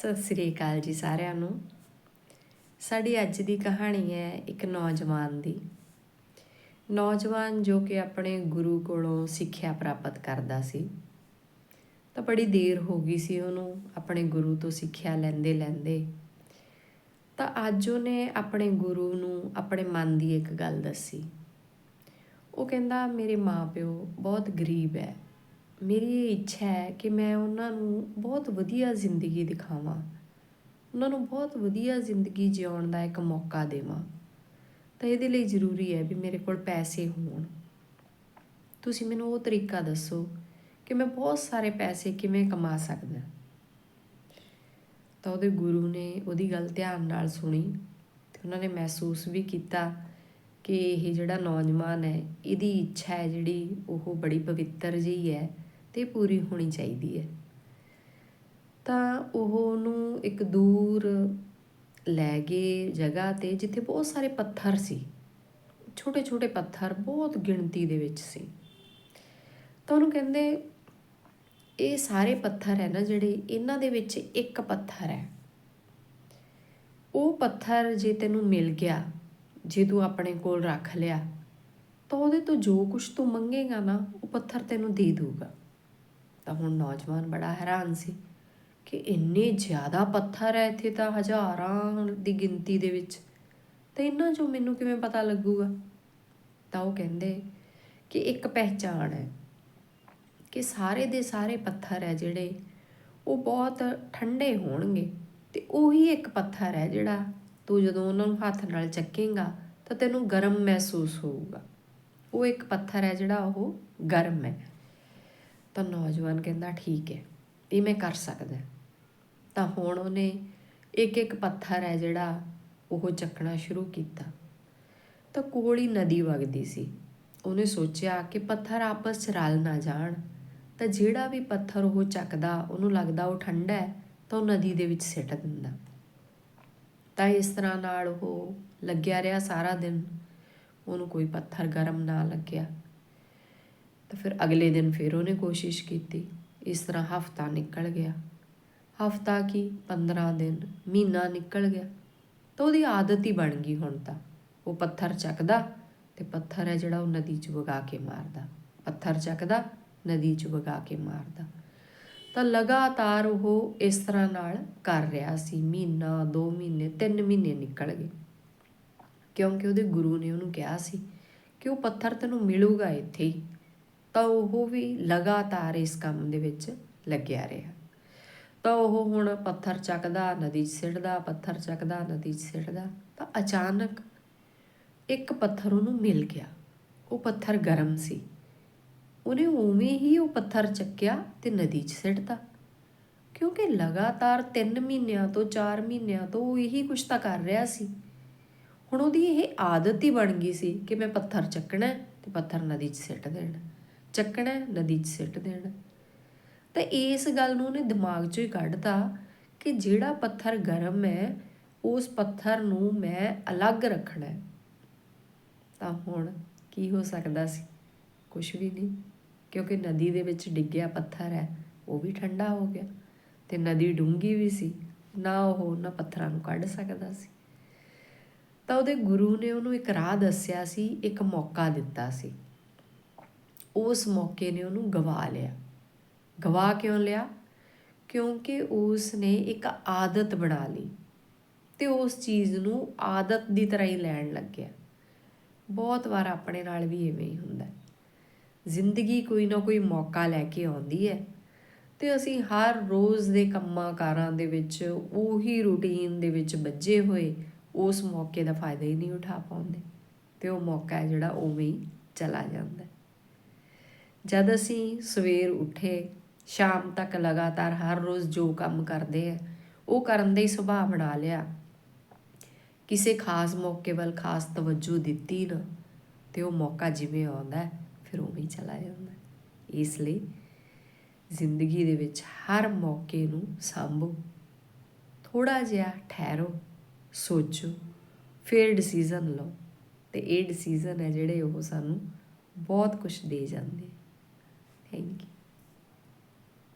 ਸਤਿ ਸ੍ਰੀ ਅਕਾਲ ਜੀ ਸਾਰਿਆਂ ਨੂੰ। ਸਾਡੀ ਅੱਜ ਦੀ ਕਹਾਣੀ ਹੈ ਇੱਕ ਨੌਜਵਾਨ ਦੀ। ਨੌਜਵਾਨ ਜੋ ਕਿ ਆਪਣੇ ਗੁਰੂ ਕੋਲੋਂ ਸਿੱਖਿਆ ਪ੍ਰਾਪਤ ਕਰਦਾ ਸੀ। ਤਾਂ ਬੜੀ ਦੇਰ ਹੋ ਗਈ ਸੀ ਉਹਨੂੰ ਆਪਣੇ ਗੁਰੂ ਤੋਂ ਸਿੱਖਿਆ ਲੈਂਦੇ ਲੈਂਦੇ। ਤਾਂ ਅੱਜ ਉਹਨੇ ਆਪਣੇ ਗੁਰੂ ਨੂੰ ਆਪਣੇ ਮਨ ਦੀ ਇੱਕ ਗੱਲ ਦੱਸੀ। ਉਹ ਕਹਿੰਦਾ, ਮੇਰੇ ਮਾਪਿਓ ਬਹੁਤ ਗਰੀਬ ਹੈ। ਮੇਰੀ ਇਹ ਇੱਛਾ ਹੈ ਕਿ ਮੈਂ ਉਹਨਾਂ ਨੂੰ ਬਹੁਤ ਵਧੀਆ ਜ਼ਿੰਦਗੀ ਦਿਖਾਵਾਂ। ਉਹਨਾਂ ਨੂੰ ਬਹੁਤ ਵਧੀਆ ਜ਼ਿੰਦਗੀ ਜਿਉਣ ਦਾ ਇੱਕ ਮੌਕਾ ਦੇਵਾਂ। ਤਾਂ ਇਹਦੇ ਲਈ ਜ਼ਰੂਰੀ ਹੈ ਵੀ ਮੇਰੇ ਕੋਲ ਪੈਸੇ ਹੋਣ। ਤੁਸੀਂ ਮੈਨੂੰ ਉਹ ਤਰੀਕਾ ਦੱਸੋ ਕਿ ਮੈਂ ਬਹੁਤ ਸਾਰੇ ਪੈਸੇ ਕਿਵੇਂ ਕਮਾ ਸਕਦਾ ਤਾਂ ਉਹਦੇ ਗੁਰੂ ਨੇ ਉਹਦੀ ਗੱਲ ਧਿਆਨ ਨਾਲ ਸੁਣੀ ਤੇ ਉਹਨਾਂ ਨੇ ਮਹਿਸੂਸ ਵੀ ਕੀਤਾ ਕਿ ਇਹ ਜਿਹੜਾ ਨੌਜਵਾਨ ਹੈ, ਇਹਦੀ ਇੱਛਾ ਹੈ ਜਿਹੜੀ ਉਹ ਬੜੀ ਪਵਿੱਤਰ ਜਿਹੀ ਹੈ। ਤੇ ਪੂਰੀ ਹੋਣੀ ਚਾਹੀਦੀ ਹੈ। ਤਾਂ ਉਹ ਉਹਨੂੰ ਇੱਕ ਦੂਰ ਲੈ ਗਏ ਜਗ੍ਹਾ ਤੇ, ਜਿੱਥੇ ਬਹੁਤ ਸਾਰੇ ਪੱਥਰ ਸੀ। ਛੋਟੇ ਛੋਟੇ ਪੱਥਰ ਬਹੁਤ ਗਿਣਤੀ ਦੇ ਵਿੱਚ ਸੀ। ਤਾਂ ਉਹਨੂੰ ਕਹਿੰਦੇ, ਇਹ ਸਾਰੇ ਪੱਥਰ ਹੈ ਨਾ ਜਿਹੜੇ ਇਹਨਾਂ ਦੇ ਵਿੱਚ ਇੱਕ ਪੱਥਰ ਹੈ। ਉਹ ਪੱਥਰ ਜੇ ਤੈਨੂੰ ਮਿਲ ਗਿਆ, ਜੇ ਤੂੰ ਆਪਣੇ ਕੋਲ ਰੱਖ ਲਿਆ, ਤਾਂ ਉਹਦੇ ਤੋਂ ਜੋ ਕੁਝ ਤੂੰ ਮੰਗੇਗਾ ਨਾ, ਉਹ ਪੱਥਰ ਤੈਨੂੰ ਦੇ ਦੂਗਾ ਤਾਂ ਹੁਣ ਨੌਜਵਾਨ ਬੜਾ ਹੈਰਾਨ ਸੀ ਕਿ ਇੰਨੇ ਜ਼ਿਆਦਾ ਪੱਥਰ ਹੈ ਇੱਥੇ ਤਾਂ ਹਜ਼ਾਰਾਂ ਦੀ ਗਿਣਤੀ ਦੇ ਵਿੱਚ। ਤੇ ਇਹਨਾਂ ਚੋਂ ਮੈਨੂੰ ਕਿਵੇਂ ਪਤਾ ਲੱਗੂਗਾ? ਤਾਂ ਉਹ ਕਹਿੰਦੇ ਕਿ ਇੱਕ ਪਹਿਚਾਣ ਹੈ ਕਿ ਸਾਰੇ ਦੇ ਸਾਰੇ ਪੱਥਰ ਹੈ ਜਿਹੜੇ ਉਹ ਬਹੁਤ ਠੰਡੇ ਹੋਣਗੇ ਤੇ ਉਹੀ ਇੱਕ ਪੱਥਰ ਹੈ ਜਿਹੜਾ ਤੂੰ ਜਦੋਂ ਉਹਨਾਂ ਨੂੰ ਹੱਥ ਨਾਲ ਚੱਕੇਗਾ ਤਾਂ ਤੈਨੂੰ ਗਰਮ ਮਹਿਸੂਸ ਹੋਊਗਾ। ਉਹ ਇੱਕ ਪੱਥਰ ਹੈ ਜਿਹੜਾ ਉਹ ਗਰਮ ਹੈ। ਤਾਂ ਨੌਜਵਾਨ ਕਹਿੰਦਾ, ਠੀਕ ਹੈ, ਇਹ ਮੈਂ ਕਰ ਸਕਦਾ ਤਾਂ ਹੁਣ ਉਹਨੇ ਇੱਕ ਇੱਕ ਪੱਥਰ ਹੈ ਜਿਹੜਾ ਉਹ ਚੱਕਣਾ ਸ਼ੁਰੂ ਕੀਤਾ। ਤਾਂ ਕੋਲ ਹੀ ਨਦੀ ਵਗਦੀ ਸੀ। ਉਹਨੇ ਸੋਚਿਆ ਕਿ ਪੱਥਰ ਆਪਸ 'ਚ ਰਲ ਨਾ ਜਾਣ। ਤਾਂ ਜਿਹੜਾ ਵੀ ਪੱਥਰ ਉਹ ਚੱਕਦਾ, ਉਹਨੂੰ ਲੱਗਦਾ ਉਹ ਠੰਡਾ ਹੈ, ਤਾਂ ਉਹ ਨਦੀ ਦੇ ਵਿੱਚ ਸਿੱਟ ਦਿੰਦਾ। ਤਾਂ ਇਸ ਤਰ੍ਹਾਂ ਨਾਲ ਉਹ ਲੱਗਿਆ ਰਿਹਾ ਸਾਰਾ ਦਿਨ। ਉਹਨੂੰ ਕੋਈ ਪੱਥਰ ਗਰਮ ਨਾ ਲੱਗਿਆ। ਤਾਂ ਫਿਰ ਅਗਲੇ ਦਿਨ ਫਿਰ ਉਹਨੇ ਕੋਸ਼ਿਸ਼ ਕੀਤੀ। ਇਸ ਤਰ੍ਹਾਂ ਹਫਤਾ ਨਿਕਲ ਗਿਆ। ਹਫਤਾ ਕੀ? 15 ਦਿਨ। ਮਹੀਨਾ ਨਿਕਲ ਗਿਆ। ਤਾਂ ਉਹਦੀ ਆਦਤ ਹੀ ਬਣ ਗਈ ਹੁਣ ਤਾਂ। ਉਹ ਪੱਥਰ ਚੱਕਦਾ ਤੇ ਪੱਥਰ ਹੈ ਜਿਹੜਾ ਉਹ ਨਦੀ 'ਚ ਵਗਾ ਕੇ ਮਾਰਦਾ। ਪੱਥਰ ਚੱਕਦਾ, ਨਦੀ 'ਚ ਵਗਾ ਕੇ ਮਾਰਦਾ। ਤਾਂ ਲਗਾਤਾਰ ਉਹ ਇਸ ਤਰ੍ਹਾਂ ਨਾਲ ਕਰ ਰਿਹਾ ਸੀ। ਮਹੀਨਾ 2 ਮਹੀਨੇ 3 ਮਹੀਨੇ ਨਿਕਲ ਗਏ। ਕਿਉਂਕਿ ਉਹਦੇ ਗੁਰੂ ਨੇ ਉਹਨੂੰ ਕਿਹਾ ਸੀ ਕਿ ਉਹ ਪੱਥਰ ਤੈਨੂੰ ਮਿਲੂਗਾ ਇੱਥੇ ਹੀ। ਤਾਂ ਉਹ ਵੀ ਲਗਾਤਾਰ ਇਸ ਕੰਮ ਦੇ ਵਿੱਚ ਲੱਗਿਆ ਰਿਹਾ। ਤਾਂ ਉਹ ਹੁਣ ਪੱਥਰ ਚੱਕਦਾ, ਨਦੀ 'ਚ ਸਿੱਟਦਾ ਪੱਥਰ ਚੱਕਦਾ, ਨਦੀ 'ਚ ਸਿੱਟਦਾ ਤਾਂ ਅਚਾਨਕ ਇੱਕ ਪੱਥਰ ਉਹਨੂੰ ਮਿਲ ਗਿਆ। ਉਹ ਪੱਥਰ ਗਰਮ ਸੀ। ਉਹਨੇ ਉਵੇਂ ਹੀ ਉਹ ਪੱਥਰ ਚੱਕਿਆ ਤੇ ਨਦੀ 'ਚ ਸਿੱਟਦਾ ਕਿਉਂਕਿ ਲਗਾਤਾਰ 3 ਮਹੀਨਿਆਂ ਤੋਂ 4 ਮਹੀਨਿਆਂ ਤੋਂ ਉਹ ਇਹੀ ਕੁਛ ਤਾਂ ਕਰ ਰਿਹਾ ਸੀ। ਹੁਣ ਉਹਦੀ ਇਹ ਆਦਤ ਹੀ ਬਣ ਗਈ ਸੀ ਕਿ ਮੈਂ ਪੱਥਰ ਚੱਕਣਾ ਤੇ ਪੱਥਰ ਨਦੀ 'ਚ ਸਿੱਟ ਦੇਣਾ। ਚੱਕਣਾ ਨਦੀ 'ਚ ਸਿੱਟ ਦੇਣਾ ਤਾਂ ਇਸ ਗੱਲ ਨੂੰ ਉਹਨੇ ਦਿਮਾਗ 'ਚੋਂ ਹੀ ਕੱਢਤਾ ਕਿ ਜਿਹੜਾ ਪੱਥਰ ਗਰਮ ਹੈ, ਉਸ ਪੱਥਰ ਨੂੰ ਮੈਂ ਅਲੱਗ ਰੱਖਣਾ ਹੈ। ਤਾਂ ਹੁਣ ਕੀ ਹੋ ਸਕਦਾ ਸੀ? ਕੁਝ ਵੀ ਨਹੀਂ, ਕਿਉਂਕਿ ਨਦੀ ਦੇ ਵਿੱਚ ਡਿੱਗਿਆ ਪੱਥਰ ਹੈ, ਉਹ ਵੀ ਠੰਡਾ ਹੋ ਗਿਆ ਤੇ ਨਦੀ ਡੂੰਗੀ ਵੀ ਸੀ, ਨਾ ਉਹ ਉਹਨਾਂ ਪੱਥਰਾਂ ਨੂੰ ਕੱਢ ਸਕਦਾ ਸੀ। ਤਾਂ ਉਹਦੇ ਗੁਰੂ ਨੇ ਉਹਨੂੰ ਇੱਕ ਰਾਹ ਦੱਸਿਆ ਸੀ, ਇੱਕ ਮੌਕਾ ਦਿੱਤਾ ਸੀ। ਉਸ ਮੌਕੇ ਨੇ ਉਹਨੂੰ ਗਵਾ ਲਿਆ। ਗਵਾ ਕਿਉਂ ਲਿਆ? ਕਿਉਂਕਿ ਉਸ ਨੇ ਇੱਕ ਆਦਤ ਬਣਾ ਲਈ ਤੇ ਉਸ ਚੀਜ਼ ਨੂੰ ਆਦਤ ਦੀ ਤਰ੍ਹਾਂ ਹੀ ਲੈਣ ਲੱਗਿਆ। ਬਹੁਤ ਵਾਰ ਆਪਣੇ ਨਾਲ ਵੀ ਐਵੇਂ ਹੀ ਹੁੰਦਾ। ਜ਼ਿੰਦਗੀ ਕੋਈ ਨਾ ਕੋਈ ਮੌਕਾ ਲੈ ਕੇ ਆਉਂਦੀ ਹੈ ਤੇ ਅਸੀਂ ਹਰ ਰੋਜ਼ ਦੇ ਕੰਮਾਂ ਕਾਰਾਂ ਦੇ ਵਿੱਚ, ਉਹੀ ਰੂਟੀਨ ਦੇ ਵਿੱਚ ਵੱਜੇ ਹੋਏ ਉਸ ਮੌਕੇ ਦਾ ਫਾਇਦਾ ਹੀ ਨਹੀਂ ਉਠਾ ਪਾਉਂਦੇ ਤੇ ਉਹ ਮੌਕਾ ਹੈ ਜਿਹੜਾ ਉਵੇਂ ਹੀ ਚਲਾ ਜਾਂਦਾ। ਜਦ ਅਸੀਂ ਸਵੇਰ ਉੱਠੇ, ਸ਼ਾਮ ਤੱਕ ਲਗਾਤਾਰ ਹਰ ਰੋਜ਼ ਜੋ ਕੰਮ ਕਰਦੇ ਆ, ਉਹ ਕਰਨ ਦਾ ਹੀ ਸੁਭਾਅ ਬਣਾ ਲਿਆ। ਕਿਸੇ ਖਾਸ ਮੌਕੇ ਵੱਲ ਖਾਸ ਤਵੱਜੂ ਦਿੱਤੀ ਨਾ, ਤੇ ਉਹ ਮੌਕਾ ਜਿਵੇਂ ਆਉਂਦਾ, ਫਿਰ ਉਵੇਂ ਹੀ ਚਲਾ ਜਾਂਦਾ। ਇਸ ਲਈ ਜ਼ਿੰਦਗੀ ਦੇ ਵਿੱਚ ਹਰ ਮੌਕੇ ਨੂੰ ਸੰਭੋ ਥੋੜਾ ਜਿਹਾ ਠਹਿਰੋ, ਸੋਚੋ, ਫਿਰ ਡਿਸੀਜਨ ਲਓ। ਤੇ ਇਹ ਡਿਸੀਜਨ ਹੈ ਜਿਹੜੇ ਉਹ ਸਾਨੂੰ ਬਹੁਤ ਕੁਝ ਦੇ ਜਾਂਦੇ Thank you.